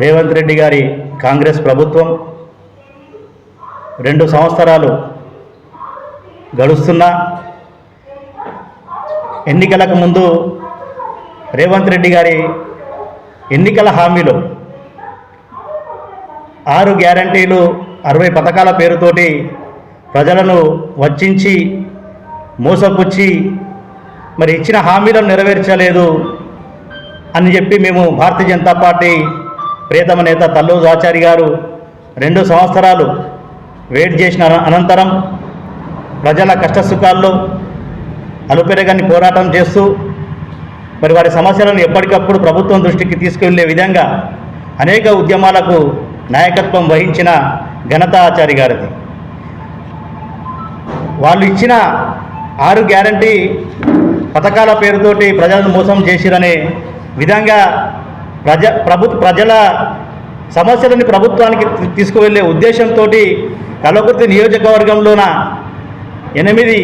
రేవంత్ రెడ్డి గారి కాంగ్రెస్ ప్రభుత్వం రెండు సంవత్సరాలు గడుస్తున్నా ఎన్నికలకు ముందు రేవంత్ రెడ్డి గారి ఎన్నికల హామీలు ఆరు గ్యారంటీలు అరవై పథకాల పేరుతోటి ప్రజలను వచ్చించి మోసపుచ్చి మరి ఇచ్చిన హామీలను నెరవేర్చలేదు అని చెప్పి మేము భారతీయ జనతా పార్టీ ప్రియతమ నేత తల్లోజు ఆచారి గారు రెండు సంవత్సరాలు వెయిట్ చేసిన అన- అనంతరం ప్రజల కష్టసుఖాల్లో అలుపెరగని పోరాటం చేస్తూ మరి వారి సమస్యలను ఎప్పటికప్పుడు ప్రభుత్వం దృష్టికి తీసుకువెళ్ళే విధంగా అనేక ఉద్యమాలకు నాయకత్వం వహించిన ఘనత ఆచారి గారిది. వాళ్ళు ఇచ్చిన ఆరు గ్యారంటీ పథకాల పేరుతోటి ప్రజలను మోసం చేసిరనే విధంగా ప్రజ ప్రభు ప్రజల సమస్యలని ప్రభుత్వానికి తీసుకువెళ్ళే ఉద్దేశంతో కలకుర్తి నియోజకవర్గంలోన ఎనిమిది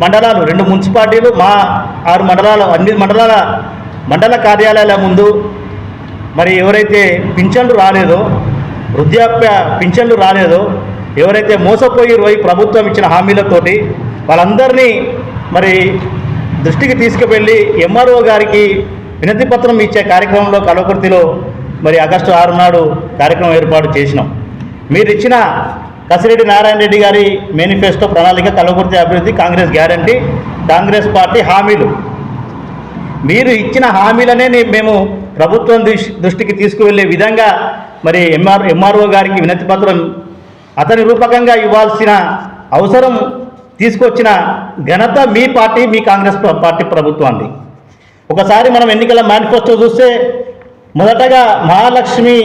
మండలాలు రెండు మున్సిపాలిటీలు మా ఆరు మండలాలు అన్ని మండలాల మండల కార్యాలయాల ముందు మరి ఎవరైతే పింఛన్లు రాలేదో వృద్ధాప్య పింఛన్లు రాలేదో ఎవరైతే మోసపోయి పోయి ప్రభుత్వం ఇచ్చిన హామీలతోటి వాళ్ళందరినీ మరి దృష్టికి తీసుకువెళ్ళి ఎంఆర్ఓ గారికి వినతి పత్రం ఇచ్చే కార్యక్రమంలో కలవకుర్తిలో మరి ఆగస్టు ఆరు నాడు కార్యక్రమం ఏర్పాటు చేసినాం. మీరు ఇచ్చిన కసిరెడ్డి నారాయణ రెడ్డి గారి మేనిఫెస్టో ప్రణాళిక కలవకుర్తి అభివృద్ధి కాంగ్రెస్ గ్యారంటీ కాంగ్రెస్ పార్టీ హామీలు. మీరు ఇచ్చిన హామీలనే మేము ప్రభుత్వం దృష్టికి తీసుకువెళ్ళే విధంగా మరి ఎంఆర్ ఎంఆర్ఓ గారికి వినతి పత్రం అతని రూపకంగా ఇవ్వాల్సిన అవసరం తీసుకొచ్చిన ఘనత మీ పార్టీ మీ కాంగ్రెస్ పార్టీ ప్రభుత్వాన్ని ఒకసారి మనం ఎన్నికల మేనిఫెస్టో చూస్తే మొదటగా మహాలక్ష్మి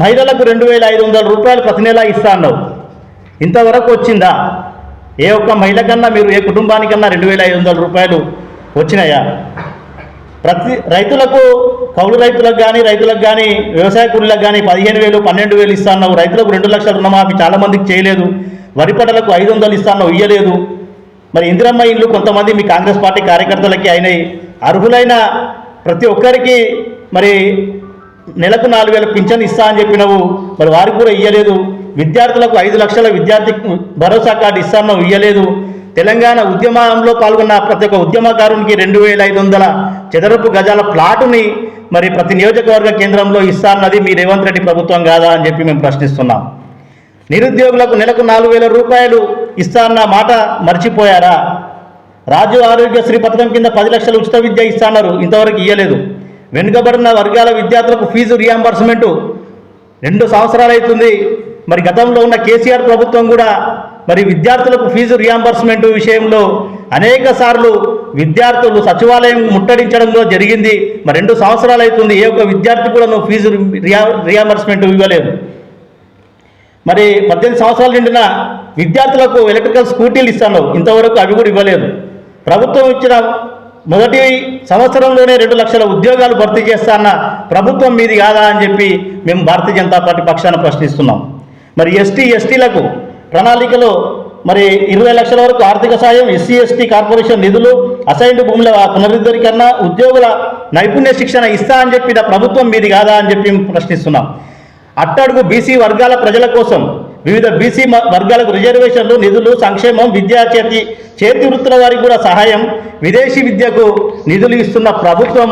మహిళలకు రెండు వేల ఐదు వందల రూపాయలు ప్రతి నెల ఇస్తా అన్నావు. ఇంతవరకు వచ్చిందా? ఏ ఒక్క మహిళ కన్నా మీరు ఏ కుటుంబానికన్నా రెండు వేల ఐదు వందల రూపాయలు వచ్చినాయా? ప్రతి రైతులకు కౌలు రైతులకు కానీ రైతులకు కానీ వ్యవసాయ కూలీలకు కానీ పదిహేను వేలు పన్నెండు వేలు ఇస్తాన్నావు రైతులకు రెండు లక్షల రుణమాఫీ చాలామందికి చేయలేదు. వరి పంటలకు ఐదు వందలు ఇస్తాన్నావు ఇయ్యలేదు. మరి ఇందిరమ్మ ఇల్లు కొంతమంది మీ కాంగ్రెస్ పార్టీ కార్యకర్తలకి అయినాయి. అర్హులైన ప్రతి ఒక్కరికి మరి నెలకు నాలుగు వేల పింఛన్ ఇస్తా అని చెప్పినవు మరి వారికి కూడా ఇయ్యలేదు. విద్యార్థులకు ఐదు లక్షల విద్యార్థి భరోసా కార్డు ఇస్తాను ఇయ్యలేదు. తెలంగాణ ఉద్యమంలో పాల్గొన్న ప్రతి ఒక్క ఉద్యమకారునికి రెండు వేల ఐదు వందల చదరపు గజాల ప్లాటుని మరి ప్రతి నియోజకవర్గ కేంద్రంలో ఇస్తా అన్నది మీ రేవంత్ రెడ్డి ప్రభుత్వం కాదా అని చెప్పి మేము ప్రశ్నిస్తున్నాం. నిరుద్యోగులకు నెలకు నాలుగు వేల రూపాయలు ఇస్తా అన్న మాట మర్చిపోయారా? రాజు ఆరోగ్యశ్రీ పథకం కింద పది లక్షల ఉచిత విద్య ఇస్తాన్నారు ఇంతవరకు ఇయ్యలేదు. వెనుకబడిన వర్గాల విద్యార్థులకు ఫీజు రియంబర్స్మెంటు రెండు సంవత్సరాలు అవుతుంది. మరి గతంలో ఉన్న కేసీఆర్ ప్రభుత్వం కూడా మరి విద్యార్థులకు ఫీజు రియంబర్స్మెంట్ విషయంలో అనేక సార్లు విద్యార్థులు సచివాలయం ముట్టడించడంలో జరిగింది. మరి రెండు సంవత్సరాలు అవుతుంది. ఏ ఒక్క విద్యార్థి కూడా నువ్వు ఫీజు రియా రియంబర్స్మెంట్ ఇవ్వలేదు. మరి పద్దెనిమిది సంవత్సరాలు నిండిన విద్యార్థులకు ఎలక్ట్రికల్ స్కూటీలు ఇస్తాను. ఇంతవరకు అవి కూడా ఇవ్వలేదు. ప్రభుత్వం ఇచ్చిన మొదటి సంవత్సరంలోనే రెండు లక్షల ఉద్యోగాలు భర్తీ చేస్తాన్న ప్రభుత్వం మీది కాదా అని చెప్పి మేము భారతీయ జనతా పార్టీ పక్షాన ప్రశ్నిస్తున్నాం. మరి ఎస్టీ ఎస్టీలకు ప్రణాళికలో మరి ఇరవై లక్షల వరకు ఆర్థిక సాయం ఎస్సీ ఎస్టీ కార్పొరేషన్ నిధులు అసైన్డ్ భూముల పునరుద్ధరీకరణ ఉద్యోగుల నైపుణ్య శిక్షణ ఇస్తా అని చెప్పిన ప్రభుత్వం మీది కాదా అని చెప్పి మేము ప్రశ్నిస్తున్నాం. అట్టడుగు బీసీ వర్గాల ప్రజల కోసం వివిధ బీసీ వర్గాలకు రిజర్వేషన్లు నిధులు సంక్షేమం విద్యా చేతి చేతి వృత్తుల వారికి కూడా సహాయం. విదేశీ విద్యకు నిధులు ఇస్తున్న ప్రభుత్వం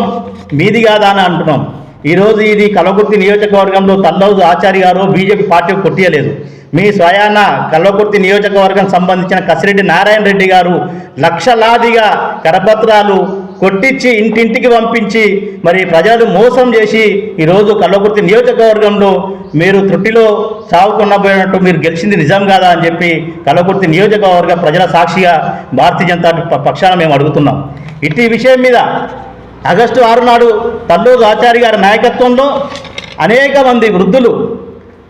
మీది కాదా అని అంటున్నాం. ఈరోజు ఇది కలవకుర్తి నియోజకవర్గంలో తల్లౌజు ఆచారి గారు బీజేపీ పార్టీ కొట్టియలేదు. మీ స్వయాన కల్వకుర్తి నియోజకవర్గం సంబంధించిన కసిరెడ్డి నారాయణ రెడ్డి గారు లక్షలాదిగా కరపత్రాలు కొట్టించి ఇంటింటికి పంపించి మరి ప్రజలు మోసం చేసి ఈరోజు కళ్ళకుర్తి నియోజకవర్గంలో మీరు త్రుటిలో సాగుకున్నపోయినట్టు మీరు గెలిచింది నిజం కాదా అని చెప్పి కళ్ళకుర్తి నియోజకవర్గ ప్రజల సాక్షిగా భారతీయ జనతా పక్షాన మేము అడుగుతున్నాం. ఇటు విషయం మీద ఆగస్టు ఆరు నాడు తల్లూరు ఆచార్య గారి నాయకత్వంలో అనేక మంది వృద్ధులు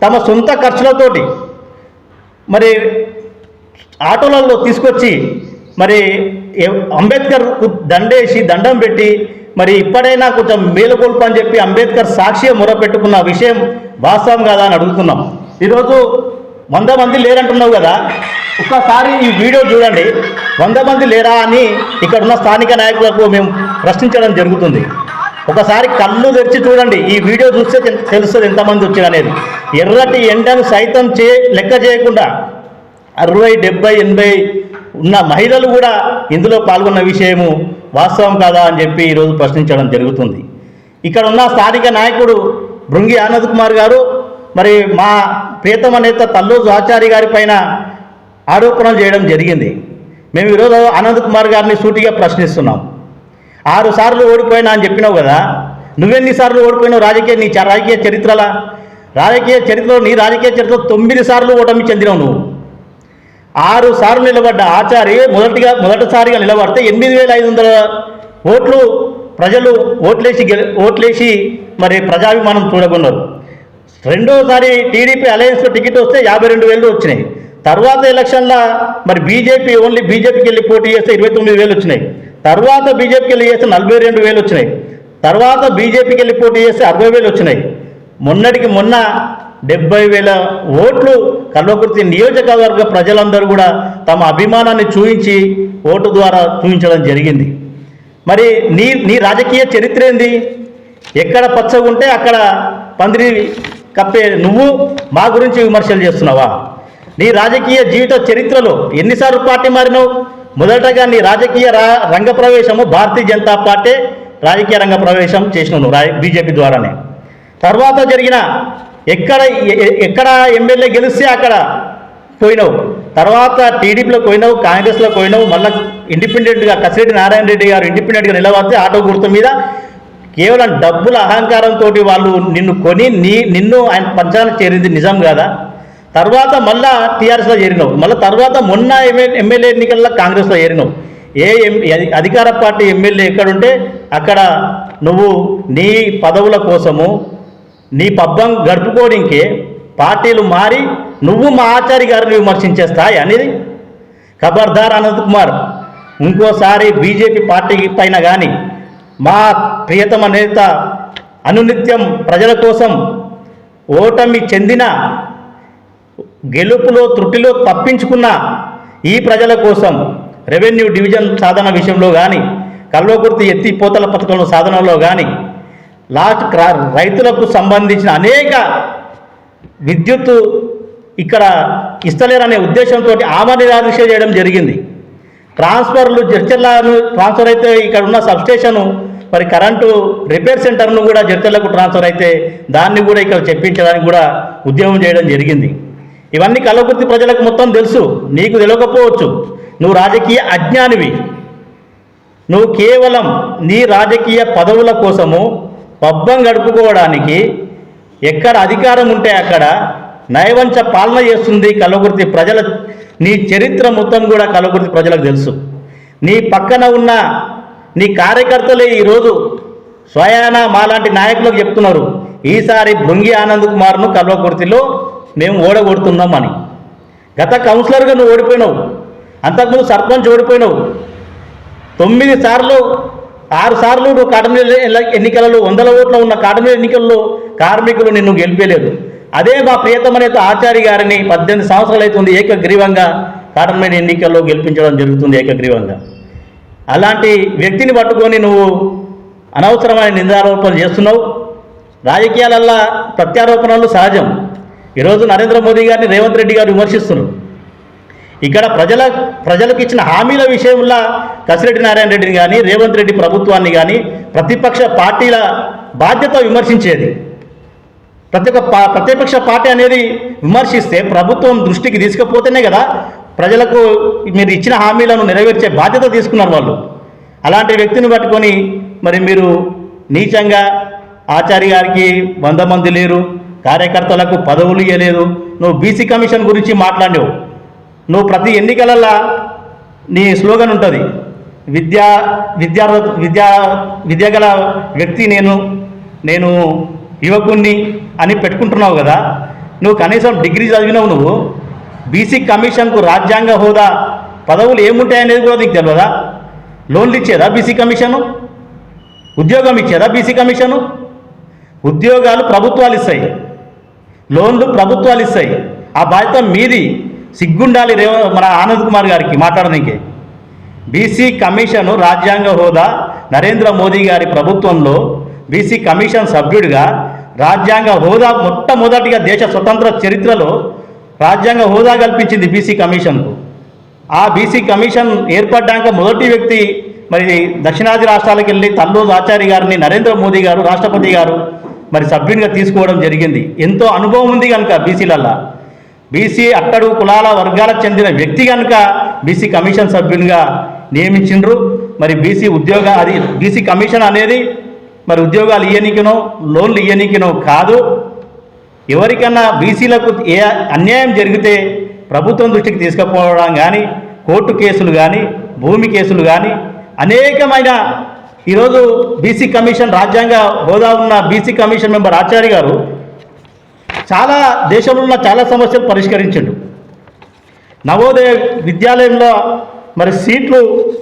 తమ సొంత ఖర్చులతోటి మరి ఆటోలలో తీసుకొచ్చి మరి అంబేద్కర్కు దండేసి దండం పెట్టి మరి ఇప్పుడైనా కొంచెం మేలుకొల్పు అని చెప్పి అంబేద్కర్ సాక్షి మొరపెట్టుకున్న విషయం వాస్తవం కాదా అని అడుగుతున్నాం. ఈరోజు వంద మంది లేరంటున్నావు కదా ఒక్కసారి ఈ వీడియో చూడండి. వంద మంది లేరా అని ఇక్కడ ఉన్న స్థానిక నాయకులకు మేము ప్రశ్నించడం జరుగుతుంది. ఒకసారి కళ్ళు తెరిచి చూడండి ఈ వీడియో చూస్తే తెలుస్తుంది ఎంతమంది వచ్చారు అనేది. ఎర్రటి ఎండను సైతం చే లెక్క చేయకుండా అరవై డెబ్బై ఎనభై ఉన్న మహిళలు కూడా ఇందులో పాల్గొన్న విషయము వాస్తవం కాదా అని చెప్పి ఈరోజు ప్రశ్నించడం జరుగుతుంది. ఇక్కడ ఉన్న స్థానిక నాయకుడు భృంగి ఆనంద్ కుమార్ గారు మరి మా ప్రీతమ నేత తల్లోజు ఆచారి గారి పైన ఆరోపణలు చేయడం జరిగింది. మేము ఈరోజు ఆనంద్ కుమార్ గారిని సూటిగా ప్రశ్నిస్తున్నాం. ఆరు సార్లు ఓడిపోయినా అని చెప్పినావు కదా నువ్వెన్నిసార్లు ఓడిపోయినావు రాజకీయ నీ చ- రాజకీయ చరిత్రలా రాజకీయ చరిత్రలో నీ రాజకీయ చరిత్రలో తొమ్మిది సార్లు ఓటమి చెందినావు నువ్వు. ఆరు సార్లు నిలబడ్డ ఆచారి మొదటిగా మొదటిసారిగా నిలబడితే ఎనిమిది వేల ఐదు వందల ఓట్లు ప్రజలు ఓట్లేసి గెలి ఓట్లేసి మరి ప్రజాభిమానం చూడకున్నారు రెండోసారి టీడీపీ అలయన్స్లో టికెట్ వస్తే యాభై రెండు వేలు వచ్చినాయి. తర్వాత ఎలక్షన్లో మరి బీజేపీ ఓన్లీ బీజేపీకి వెళ్ళి పోటీ చేస్తే ఇరవై తొమ్మిది వేలు వచ్చినాయి. తర్వాత బీజేపీకి వెళ్ళి చేస్తే నలభై రెండు వేలు వచ్చినాయి. తర్వాత బీజేపీకి వెళ్ళి పోటీ చేస్తే అరవై వేలు వచ్చినాయి. మొన్నటికి మొన్న డెబ్బై వేల ఓట్లు కల్వకుర్తి నియోజకవర్గ ప్రజలందరూ కూడా తమ అభిమానాన్ని చూపించి ఓటు ద్వారా చూపించడం జరిగింది. మరి నీ నీ రాజకీయ చరిత్ర ఏంది? ఎక్కడ పచ్చగుంటే అక్కడ పందిరి కప్పే నువ్వు? మా గురించి విమర్శలు చేస్తున్నావా? నీ రాజకీయ జీవిత చరిత్రలో ఎన్నిసార్లు పార్టీ మారినావు? మొదటగా నీ రాజకీయ రా రంగ ప్రవేశము భారతీయ జనతా పార్టీ రాజకీయ రంగ ప్రవేశం చేసినావు నువ్వు రా బీజేపీ ద్వారానే. తర్వాత జరిగిన ఎక్కడ ఎక్కడ ఎమ్మెల్యే గెలిస్తే అక్కడ పోయినావు? తర్వాత టీడీపీలో పోయినావు కాంగ్రెస్లో పోయినావు మళ్ళీ ఇండిపెండెంట్గా కసిరెడ్డి నారాయణ రెడ్డి గారు ఇండిపెండెంట్గా నిలబడితే ఆటో గుర్తు మీద కేవలం డబ్బుల అహంకారంతో వాళ్ళు నిన్ను కొని నీ నిన్ను ఆయన పంచాలను చేరింది నిజం కాదా? తర్వాత మళ్ళా టీఆర్ఎస్లో చేరినావు. మళ్ళీ తర్వాత మొన్న ఎమ్మె- ఎమ్మెల్యే ఎన్నికల్లో కాంగ్రెస్లో చేరినావు. ఏ ఎం- అధికార పార్టీ ఎమ్మెల్యే ఎక్కడుంటే అక్కడ నువ్వు నీ పదవుల కోసము నీ పబ్బం గడుపుకోవడానికి పార్టీలు మారి నువ్వు మా ఆచారి గారిని విమర్శించే స్థాయి అనేది ఖబర్దార్ అనంత్ కుమార్. ఇంకోసారి బీజేపీ పార్టీ పైన కానీ మా ప్రియతమ నేత అనునిత్యం ప్రజల కోసం ఓటమి చెందిన గెలుపులో త్రుటిలో తప్పించుకున్న ఈ ప్రజల కోసం రెవెన్యూ డివిజన్ సాధన విషయంలో కానీ కల్వకుర్తి ఎత్తిపోతల పథకంలో సాధనలో కానీ లాస్ట్ క్రా- రైతులకు సంబంధించిన అనేక విద్యుత్ ఇక్కడ ఇస్తలేరనే ఉద్దేశంతో ఆమె నిరాదీక్ష చేయడం జరిగింది. ట్రాన్స్ఫర్లు జడ్చర్లను ట్రాన్స్ఫర్ అయితే ఇక్కడ ఉన్న సబ్స్టేషను మరి కరెంటు రిపేర్ సెంటర్ను కూడా జడ్చర్లకు ట్రాన్స్ఫర్ అయితే దాన్ని కూడా ఇక్కడ చెప్పించడానికి కూడా ఉద్యమం చేయడం జరిగింది. ఇవన్నీ కలవకుర్తి ప్రజలకు మొత్తం తెలుసు. నీకు తెలియకపోవచ్చు నువ్వు రాజకీయ అజ్ఞానివి. నువ్వు కేవలం నీ రాజకీయ పదవుల కోసము పబ్బం గడుపుకోవడానికి ఎక్కడ అధికారం ఉంటే అక్కడ నయవంచ పాలన చేస్తుంది కలగుర్తి ప్రజల నీ చరిత్ర మొత్తం కూడా కలగుర్తి ప్రజలకు తెలుసు. నీ పక్కన ఉన్న నీ కార్యకర్తలే ఈరోజు స్వయాన మాలాంటి నాయకులకు చెప్తున్నారు ఈసారి భృంగి ఆనంద్ కుమార్ను కల్వకుర్తిలో మేము ఓడగొడుతున్నామని గత కౌన్సిలర్గా నువ్వు ఓడిపోయినావు అంతకుముందు సర్పంచ్ ఓడిపోయినావు. తొమ్మిది సార్లు ఆరు సార్లు నువ్వు కాటమీద ఎన్నికలలో వందల ఓట్ల ఉన్న కాటమీద ఎన్నికల్లో కార్మికులు నిన్ను గెలిపేలేదు అదే మా ప్రియతమనేత ఆచారి గారిని పద్దెనిమిది సంవత్సరాలు అవుతుంది ఏకగ్రీవంగా కాటమీద ఎన్నికల్లో గెలిపించడం జరుగుతుంది ఏకగ్రీవంగా. అలాంటి వ్యక్తిని పట్టుకొని నువ్వు అనవసరమైన నిందారోపణలు చేస్తున్నావు. రాజకీయాలల్లో ప్రత్యారోపణలు సహజం. ఈరోజు నరేంద్ర మోదీ గారిని రేవంత్ రెడ్డి గారు విమర్శిస్తున్నారు. ఇక్కడ ప్రజల ప్రజలకు ఇచ్చిన హామీల విషయంలో కసిరెడ్డి నారాయణ రెడ్డిని కానీ రేవంత్ రెడ్డి ప్రభుత్వాన్ని కానీ ప్రతిపక్ష పార్టీల బాధ్యత విమర్శించేది. ప్రతి ఒక్క పా- ప్రతిపక్ష పార్టీ అనేది విమర్శిస్తే ప్రభుత్వం దృష్టికి తీసుకుపోతేనే కదా ప్రజలకు మీరు ఇచ్చిన హామీలను నెరవేర్చే బాధ్యత తీసుకున్నారు వాళ్ళు. అలాంటి వ్యక్తిని పట్టుకొని మరి మీరు నీచంగా ఆచార్య గారికి వంద మంది లేరు కార్యకర్తలకు పదవులు ఇవ్వలేదు నువ్వు బీసీ కమిషన్ గురించి మాట్లాడావు నువ్వు ప్రతి ఎన్నికలల్లో నీ స్లోగన్ ఉంటుంది. విద్యా విద్యార్థ విద్యా విద్య గల వ్యక్తి నేను నేను యువకుణ్ణి అని పెట్టుకుంటున్నావు కదా. నువ్వు కనీసం డిగ్రీ చదివినావు నువ్వు. బీసీ కమిషన్కు రాజ్యాంగ హోదా పదవులు ఏముంటాయనేది కూడా నీకు తెలియదా లోన్లు ఇచ్చేదా బీసీ కమిషను? ఉద్యోగం ఇచ్చేదా బీసీ కమిషను? ఉద్యోగాలు ప్రభుత్వాలు ఇస్తాయి. లోన్లు ప్రభుత్వాలు ఇస్తాయి. ఆ బాధ్యత మీది. సిగ్గుండాలి రేవ మన ఆనంద్ కుమార్ గారికి మాట్లాడడానికి బీసీ కమిషన్ రాజ్యాంగ హోదా నరేంద్ర మోదీ గారి ప్రభుత్వంలో బీసీ కమిషన్ సభ్యుడిగా రాజ్యాంగ హోదా మొట్టమొదటిగా దేశ స్వతంత్ర చరిత్రలో రాజ్యాంగ హోదా కల్పించింది బీసీ కమిషన్కు. ఆ బీసీ కమిషన్ ఏర్పడ్డాక మొదటి వ్యక్తి మరి దక్షిణాది రాష్ట్రాలకు వెళ్ళి తల్లూరు ఆచార్య గారిని నరేంద్ర మోదీ గారు రాష్ట్రపతి గారు మరి సభ్యునిగా తీసుకోవడం జరిగింది. ఎంతో అనుభవం ఉంది కనుక బీసీలల్లా. బీసీ అట్టడు కులాల వర్గాలకు చెందిన వ్యక్తి కనుక బీసీ కమిషన్ సభ్యునిగా నియమించిండ్రు మరి బీసీ ఉద్యోగ అది బీసీ కమిషన్ అనేది మరి ఉద్యోగాలు ఇయ్యనికినో లోన్లు ఇయ్యనికినో కాదు. ఎవరికన్నా బీసీలకు ఏ అన్యాయం జరిగితే ప్రభుత్వం దృష్టికి తీసుకుపోవడం కానీ కోర్టు కేసులు కానీ భూమి కేసులు కానీ అనేకమైన ఈరోజు బీసీ కమిషన్ రాజ్యాంగ హోదా ఉన్న బీసీ కమిషన్ మెంబర్ ఆచార్య గారు చాలా దేశంలో ఉన్న చాలా సమస్యలు పరిష్కరించిండు. నవోదయ విద్యాలయంలో మరి సీట్లు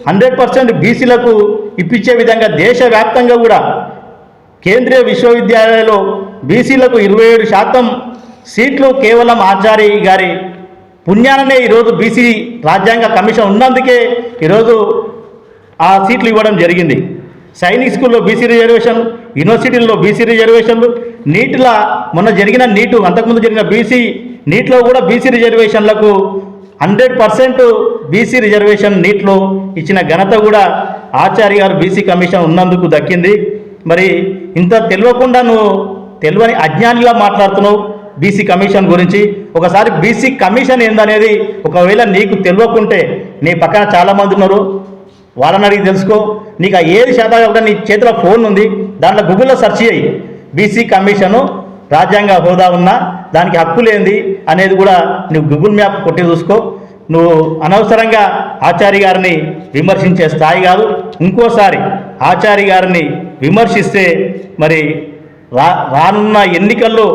హండ్రెడ్ పర్సెంట్ బీసీలకు ఇప్పించే విధంగా దేశవ్యాప్తంగా కూడా కేంద్రీయ విశ్వవిద్యాలయాలు బీసీలకు ఇరవై ఏడు శాతం సీట్లు కేవలం ఆచార్య గారి పుణ్యాననే ఈరోజు బీసీ రాజ్యాంగ కమిషన్ ఉన్నందుకే ఈరోజు ఆ సీట్లు ఇవ్వడం జరిగింది. సైనిక్ స్కూల్లో బీసీ రిజర్వేషన్ యూనివర్సిటీల్లో బీసీ రిజర్వేషన్లు నీటిలా మొన్న జరిగిన నీటు అంతకుముందు జరిగిన బీసీ నీటిలో కూడా బీసీ రిజర్వేషన్లకు హండ్రెడ్ పర్సెంట్ బీసీ రిజర్వేషన్ నీట్లో ఇచ్చిన ఘనత కూడా ఆచార్య గారు బీసీ కమిషన్ ఉన్నందుకు దక్కింది. మరి ఇంత తెలియకుండా నువ్వు తెలియని అజ్ఞానిలా మాట్లాడుతున్నావు బీసీ కమిషన్ గురించి. ఒకసారి బీసీ కమిషన్ ఏందనేది ఒకవేళ నీకు తెలియకుంటే నీ పక్కన చాలామంది ఉన్నారు. వాళ్ళని అడిగి తెలుసుకో. నీకు ఆ ఏది శాతం కాకుండా నీ చేతిలో ఫోన్ ఉంది. దాంట్లో గూగుల్లో సెర్చ్ చేయి. బీసీ కమిషను రాజ్యాంగ హోదా ఉన్నా దానికి హక్కు లేనిది అనేది కూడా నువ్వు గూగుల్ మ్యాప్ కొట్టి చూసుకో. నువ్వు అనవసరంగా ఆచార్య గారిని విమర్శించే స్థాయి కాదు. ఇంకోసారి ఆచార్య గారిని విమర్శిస్తే మరి రా రానున్న ఎన్నికల్లో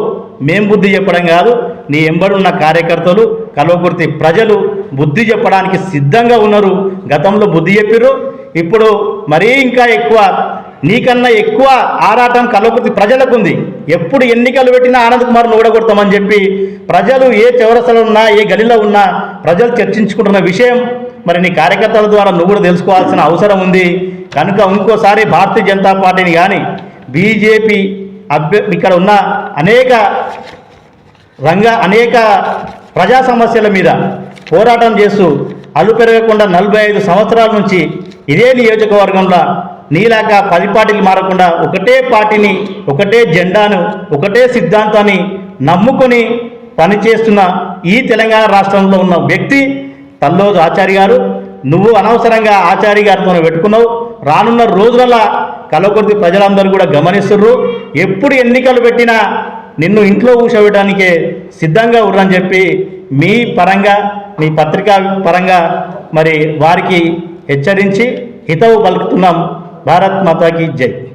మేం బుద్ధి చెప్పడం కాదు. నీ ఎంబడున్న కార్యకర్తలు కలవకుర్తి ప్రజలు బుద్ధి చెప్పడానికి సిద్ధంగా ఉన్నారు. గతంలో బుద్ధి చెప్పిర్రు. ఇప్పుడు మరీ ఇంకా ఎక్కువ నీకన్నా ఎక్కువ ఆరాటం కల్వకుర్తి ప్రజలకు ఉంది ఎప్పుడు ఎన్నికలు పెట్టినా ఆనంద్ కుమార్ ఓడగొడతామని చెప్పి ప్రజలు ఏ చౌరసలో ఉన్నా ఏ గలిలో ఉన్నా ప్రజలు చర్చించుకుంటున్న విషయం మరి నీ కార్యకర్తల ద్వారా నువ్వు కూడా తెలుసుకోవాల్సిన అవసరం ఉంది. కనుక ఇంకోసారి భారతీయ జనతా పార్టీని కానీ బీజేపీ అభ్య ఇక్కడ ఉన్న అనేక రంగ అనేక ప్రజా సమస్యల మీద పోరాటం చేస్తూ అలు పెరగకుండా నలభై ఐదు సంవత్సరాల నుంచి ఇదే నియోజకవర్గంలో నీలాగా పది పార్టీలు మారకుండా ఒకటే పార్టీని ఒకటే జెండాను ఒకటే సిద్ధాంతాన్ని నమ్ముకొని పనిచేస్తున్న ఈ తెలంగాణ రాష్ట్రంలో ఉన్న వ్యక్తి తల్లోజు ఆచార్య గారు. నువ్వు అనవసరంగా ఆచార్య గారితో పెట్టుకున్నావు. రానున్న రోజులలో కలకొద్ది ప్రజలందరూ కూడా గమనిస్తుర్రు. ఎప్పుడు ఎన్నికలు పెట్టినా నిన్ను ఇంట్లో కూర్చోబెట్టడానికే సిద్ధంగా ఉర్రని చెప్పి మీ పరంగా మీ పత్రికా పరంగా మరి వారికి హెచ్చరించి హితవు పలుకుతున్నాం. ભારત માતા કી જય.